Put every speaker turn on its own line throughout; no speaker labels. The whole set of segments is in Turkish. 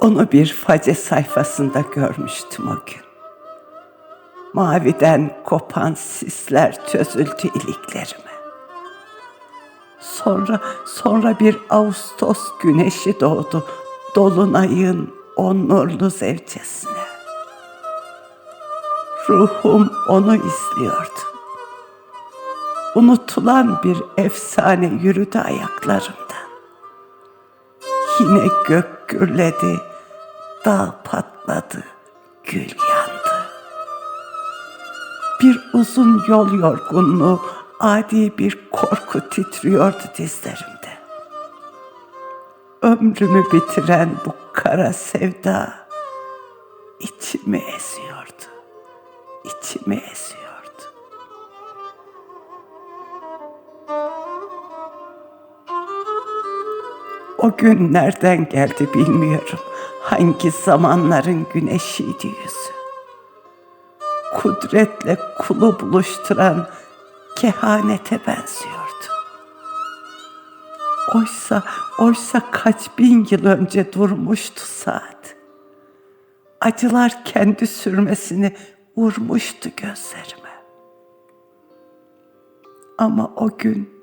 Onu bir face sayfasında görmüştüm o gün. Maviden kopan sisler çözüldü iliklerime. Sonra, sonra bir Ağustos güneşi doğdu dolunayın o nurlu zevcesine. Ruhum onu izliyordu. Unutulan bir efsane yürüdü ayaklarımdan. Yine gök gürledi, dağ patladı, gül yandı. Bir uzun yol yorgunluğu, adi bir korku titriyordu dizlerimde. Ömrümü bitiren bu kara sevda içimi eziyordu, içimi eziyordu. O gün nereden geldi bilmiyorum. Hangi zamanların güneşiydi yüzü. Kudretle kulu buluşturan kehanete benziyordu. Oysa, oysa kaç bin yıl önce durmuştu saat. Acılar kendi sürmesini vurmuştu gözlerime. Ama o gün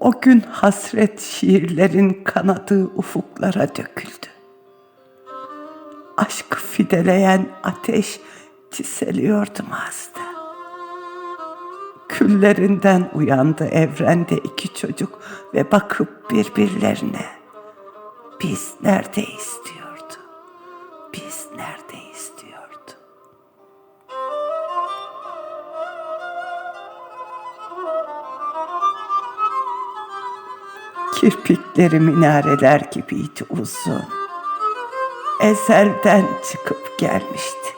o gün hasret şiirlerin kanadığı ufuklara döküldü. Aşkı fideleyen ateş çiseliyordu mazda. Küllerinden uyandı evrende iki çocuk ve bakıp birbirlerine biz neredeyiz diyordu. Biz neredeyiz diyordu. Kirpikleri minareler gibiydi uzun. Ezelden çıkıp gelmişti.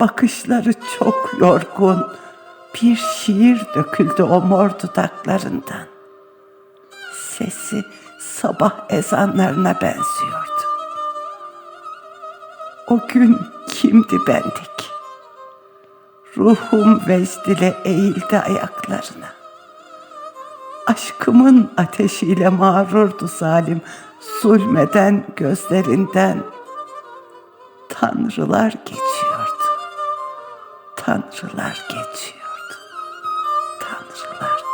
Bakışları çok yorgun, bir şiir döküldü o mor dudaklarından. Sesi sabah ezanlarına benziyordu. O gün kimdi bendik? Ruhum vecdile eğildi ayaklarına. Aşkımın ateşiyle mağrurdu zalim, zulmeden gözlerinden tanrılar geçiyordu. Tanrılar geçiyordu. Bye.